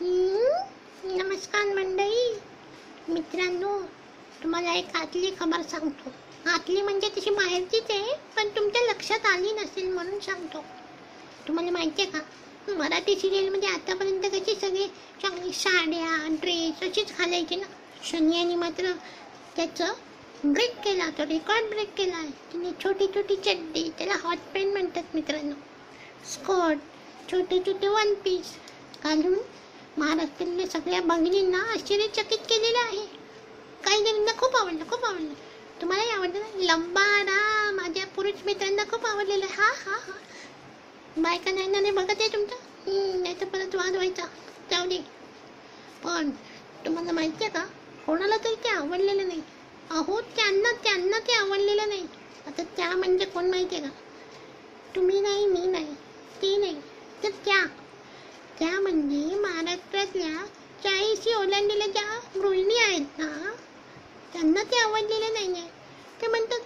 नमस्कार मंडळी. मित्रांनो तुम्हाला एक आतली खबर सांगतो. आतली म्हणजे तशी बाहेरचीच आहे पण तुमच्या लक्षात आली नसेल म्हणून सांगतो. तुम्हाला माहिती आहे का? मराठी सिरियलमध्ये आतापर्यंत कशी सगळे चांगली साड्या ड्रेस अशीच घालायचे ना? शनियानी मात्र त्याचं ब्रेक केला तो रेकॉर्ड ब्रेक केला. आहे तिने छोटी छोटी चड्डी त्याला हॉट पॅन्ट म्हणतात मित्रांनो. स्कर्ट छोटे छोटे वन पीस घालून महाराष्ट्रातल्या सगळ्या भगिनींना आश्चर्यचकित केलेलं आहे. काही जणांना खूप आवडलं खूप आवडलं. तुम्हालाही आवडलं ना? लंबाडा माझ्या पुरुष मित्रांना खूप आवडलेलं आहे. हा हा हा. बायका नाही ना नाही बघत आहे तुमचं? नाही तर परत वाद व्हायचा. जाऊ दे. पण तुम्हाला माहिती आहे का? कोणाला तरी ते आवडलेलं नाही. अहो त्यांना त्यांना ते आवडलेलं नाही. आता त्या म्हणजे कोण माहिती आहे का? तुम्ही नाही मी नाही ते नाही. तर त्या. म्हणजे महाराष्ट्रातल्या चाळीशी ओलांडलेल्या ज्या गृहिणी आहेत ना त्यांना ते आवडलेलं नाही आहे ते म्हणतात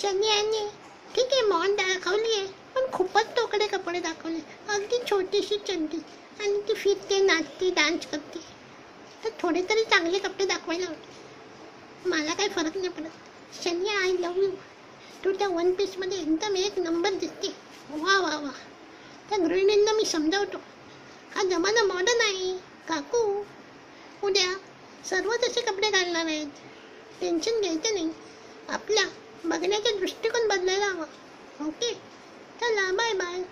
शनी यांनी ठीक आहे मॉन दाखवली आहे पण खूपच तोकडे कपडे दाखवले. अगदी छोटीशी चड्डी आणि ती फिरते नाचते डान्स करते. तर थोडे तरी चांगले कपडे दाखवायला हवे. मला काही फरक नाही पडत. शनी आय लव यू तू त्या वन पीसमध्ये एकदम एक नंबर दिसते. वा वा वा. त्या गृहिणींना मी समजावतो. हा जमाना मॉडर्न आहे काकू उद्या सर्व तसे कपडे घालणार आहेत. टेन्शन घ्यायचं नाही. आपल्या बघण्याचा दृष्टिकोन बदलायला हवा. ओके चला बाय बाय